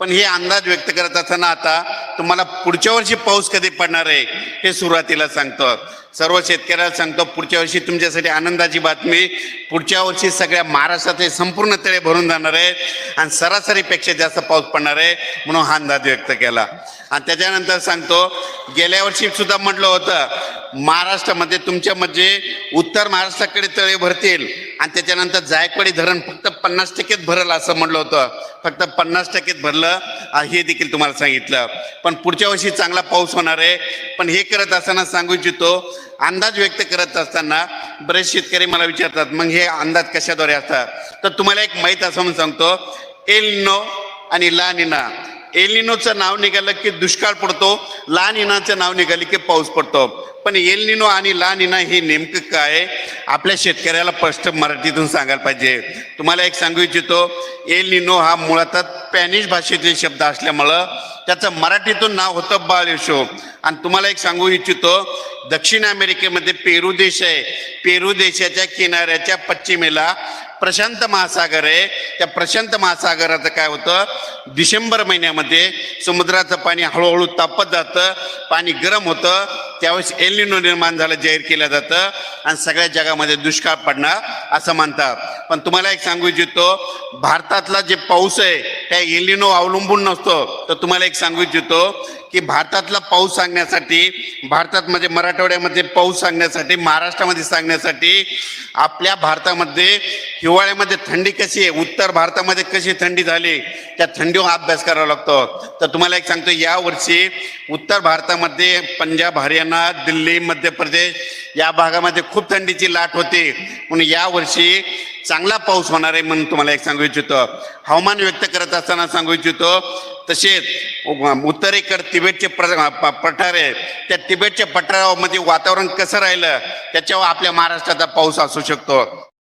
पण हे अंदाज व्यक्त करत असताना आता तुम्हाला पुढच्या वर्षी पाऊस कधी पडणार आहे हे सुरुवातीला सांगतो. सर्व शेतकऱ्याला सांगतो पुढच्या वर्षी तुमच्यासाठी आनंदाची बातमी. पुढच्या वर्षी सगळ्या महाराष्ट्राचे संपूर्ण तळे भरून जाणार आहेत आणि सरासरीपेक्षा जास्त पाऊस पडणार आहे म्हणून हा अंदाज व्यक्त केला. आणि त्याच्यानंतर सांगतो गेल्या वर्षी सुद्धा म्हटलं होतं महाराष्ट्रामध्ये तुमच्या म्हणजे उत्तर महाराष्ट्राकडे तळे भरतील आणि त्याच्यानंतर जायकवाडी धरण फक्त पन्नास टक्केच भरल असं म्हटलं होतं. फक्त पन्नास टक्केच भरलं हे देखील तुम्हाला सांगितलं. पण पुढच्या वर्षी चांगला पाऊस होणार आहे. पण हे करत असताना सांगू इच्छितो अंदाज व्यक्त करत असताना बरेच शेतकरी मला विचारतात मग हे अंदाज कशाद्वारे असतात? तर तुम्हाला एक माहीत असं म्हणून सांगतो एल आणि ला निना एलिनोचं नाव निघालं की दुष्काळ पडतो लहान इनाचं नाव निघालं की पाऊस पडतो. पण एलनिनो आणि लहान इना हे नेमकं काय? आपल्या शेतकऱ्याला स्पष्ट मराठीतून सांगायला पाहिजे. तुम्हाला एक सांगू इच्छितो एलनिनो हा मुळात स्पॅनिश भाषेतील शब्द असल्यामुळं त्याचं मराठीतून नाव होतं बाळेशो. आणि तुम्हाला एक सांगू इच्छितो दक्षिण अमेरिकेमध्ये पेरू देश आहे. पेरू देशाच्या किनाऱ्याच्या पश्चिमेला प्रशांत महासागर आहे त्या प्रशांत महासागराचं काय होतं? डिसेंबर महिन्यामध्ये समुद्राचं पाणी हळूहळू तापत जातं पाणी गरम होतं. त्यावेळेस एलिनो निर्माण झालं जाहीर केलं जातं. आणि सगळ्या जगामध्ये दुष्काळ पडणार असं म्हणतात. पण तुम्हाला एक सांगू इच्छितो भारतातला जे पाऊस आहे त्या एलिनो अवलंबून नसतो. तर तुम्हाला एक सांगू इच्छितो की भारतातला पाऊस सांगण्यासाठी भारतात म्हणजे मराठवाड्यामध्ये पाऊस सांगण्यासाठी महाराष्ट्रामध्ये सांगण्यासाठी आपल्या भारतामध्ये हिवाळ्यामध्ये थंडी कशी आहे उत्तर भारतामध्ये कशी थंडी झाली त्या थंडीवर अभ्यास करावा लागतो. तर तुम्हाला एक सांगतो यावर्षी उत्तर भारतामध्ये पंजाब हरियाणा दिल्ली मध्य प्रदेश या भागामध्ये खूप थंडीची लाट होती. म्हणून या वर्षी चांगला पाऊस होणार आहे म्हणून तुम्हाला एक सांगू इच्छितो. हवामान व्यक्त करत असताना सांगू इच्छितो. तसेच उत्तरेकडे तिबेटचे प्र प- पठार आहे त्या तिबेटच्या पठारामध्ये वातावरण कसं राहिलं त्याच्यावर आपल्या महाराष्ट्राचा पाऊस असू शकतो.